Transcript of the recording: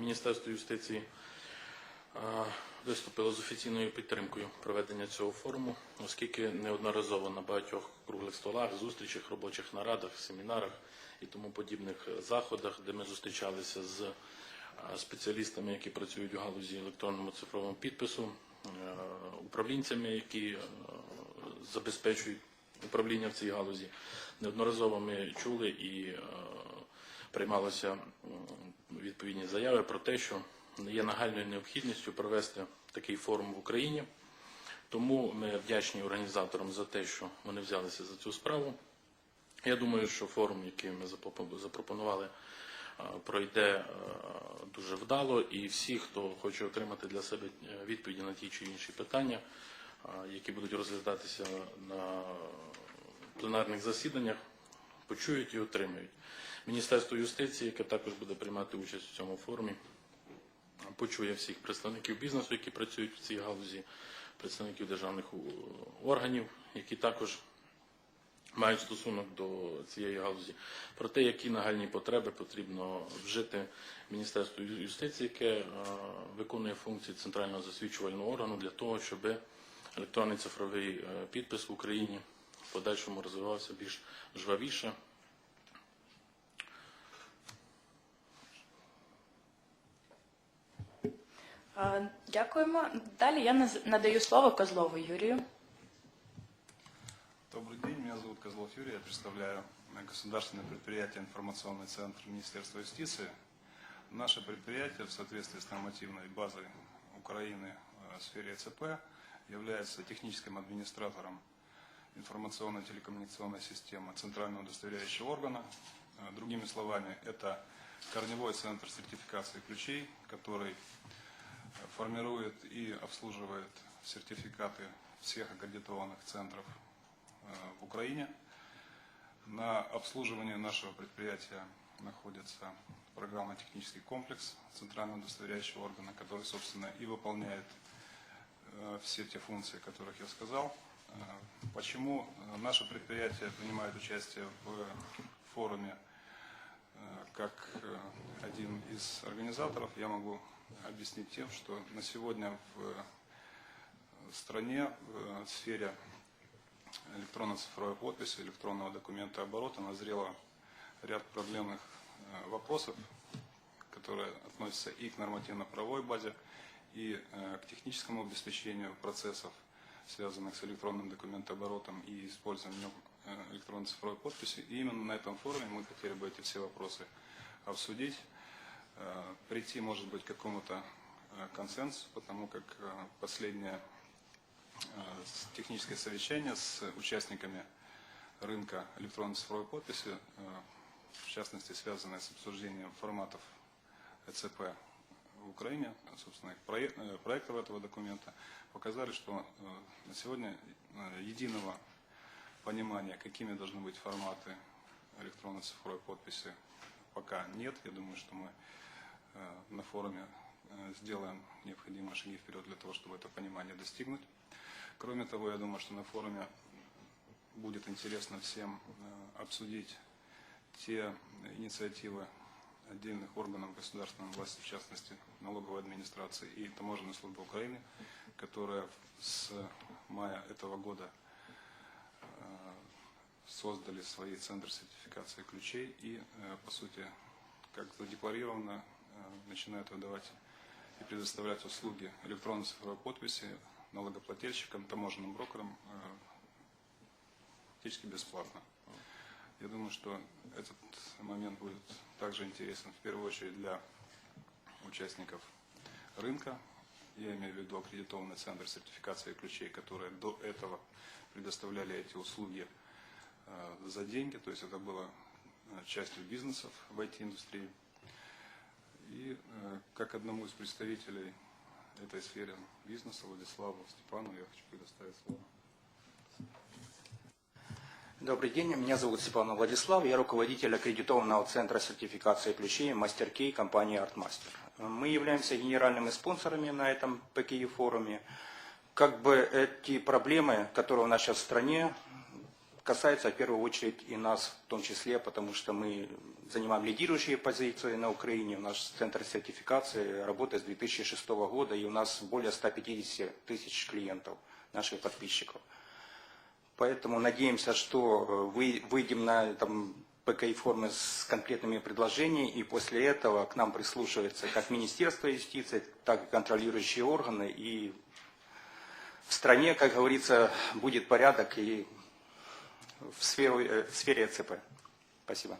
Міністерство юстиції виступило з офіційною підтримкою проведення цього форуму, оскільки неодноразово на багатьох круглих столах, зустрічах, робочих нарадах, семінарах і тому подібних заходах, де ми зустрічалися з спеціалістами, які працюють у галузі електронному цифровому підпису, е, управлінцями, які е, забезпечують управління в цій галузі. Неодноразово ми чули і е, приймалося відповідні заяви про те, що є нагальною необхідністю провести такий форум в Україні. Тому ми вдячні організаторам за те, що вони взялися за цю справу. Я думаю, що форум, який ми запропонували, е, пройде е, дуже вдало, і всі, хто хоче отримати для себе е, відповіді на ті чи інші питання, які будуть розглядатися на пленарних засіданнях, почують і отримають. Міністерство юстиції, яке також буде приймати участь у цьому форумі, почує всіх представників бізнесу, які працюють в цій галузі, представників державних органів, які також мають стосунок до цієї галузі, про те, які нагальні потреби потрібно вжити Міністерству юстиції, яке е, виконує функції центрального засвідчувального органу для того, щоб електронний цифровий е, підпис в Україні в подальшому розвивався більш жвавіше. Е, Дякуємо. Далі я наз- надаю слово Козлову Юрію. Добрый день, меня зовут Козлов Юрий, я представляю э, государственное предприятие «Информационный центр Министерства юстиции». Наше предприятие в соответствии с нормативной базой Украины э, в сфере ЭЦП является техническим администратором информационно-телекоммуникационной системы Центрального удостоверяющего органа. Э, Другими словами, это корневой центр сертификации ключей, который э, формирует и обслуживает сертификаты всех аккредитованных центров э, в Украине. На обслуживании нашего предприятия находится программно-технический комплекс Центрального удостоверяющего органа, который, собственно, и выполняет все те функции, о которых я сказал. Почему э, наше предприятие принимает участие в форуме э, как э, один из организаторов, я могу объяснить тем, что на сегодня в стране в сфере электронно-цифровой подписи, электронного документа оборота назрело ряд проблемных вопросов, которые относятся и к нормативно-правовой базе, и к техническому обеспечению процессов, связанных с электронным документооборотом и использованием э, электронно-цифровой подписи. И именно на этом форуме мы хотели бы эти все вопросы обсудить, э, прийти, может быть, к какому-то э, консенсусу, потому как последнее техническое совещание с участниками рынка электронной цифровой подписи, в частности, связанное с обсуждением форматов ЭЦП в Украине, собственно, э, проектов этого документа, показали, что э, на сегодня э, единого понимания, какими должны быть форматы электронной цифровой подписи, пока нет. Я думаю, что мы на форуме сделаем необходимые шаги вперед для того, чтобы это понимание достигнуть. Кроме того, я думаю, что на форуме будет интересно всем обсудить те инициативы отдельных органов государственной власти, в частности налоговой администрации и таможенной службы Украины, которые с мая этого года э, создали свои центры сертификации ключей и, э, по сути, как задекларировано, э, начинают выдавать и предоставлять услуги электронной цифровой подписи налогоплательщикам, таможенным брокерам практически бесплатно. Я думаю, что этот момент будет также интересен в первую очередь для участников рынка. Я имею в виду аккредитованный центр сертификации ключей, которые до этого предоставляли эти услуги э, за деньги, то есть это было э, частью бизнесов в IT-индустрии. И э, как одному из представителей этой сферы бизнеса, Владиславу Степанову, я хочу предоставить слово. Добрый день, меня зовут Степанов Владислав, я руководитель аккредитованного центра сертификации ключей Key компании ArtMaster. Мы являемся генеральными спонсорами на этом ПКИ форуме. Как бы эти проблемы, которые у нас сейчас в стране, касается в первую очередь и нас в том числе, потому что мы занимаем лидирующие позиции на Украине. У нас центр сертификации работает с 2006 года, и у нас более 150 тысяч клиентов, наших подписчиков. Поэтому надеемся, что э, вы, выйдем на там, ПКИ формы с конкретными предложениями, и после этого к нам прислушивается как Министерство юстиции, так и контролирующие органы, и в стране, как говорится, будет порядок и в, сферу, э, в сфере ЭЦП. Спасибо.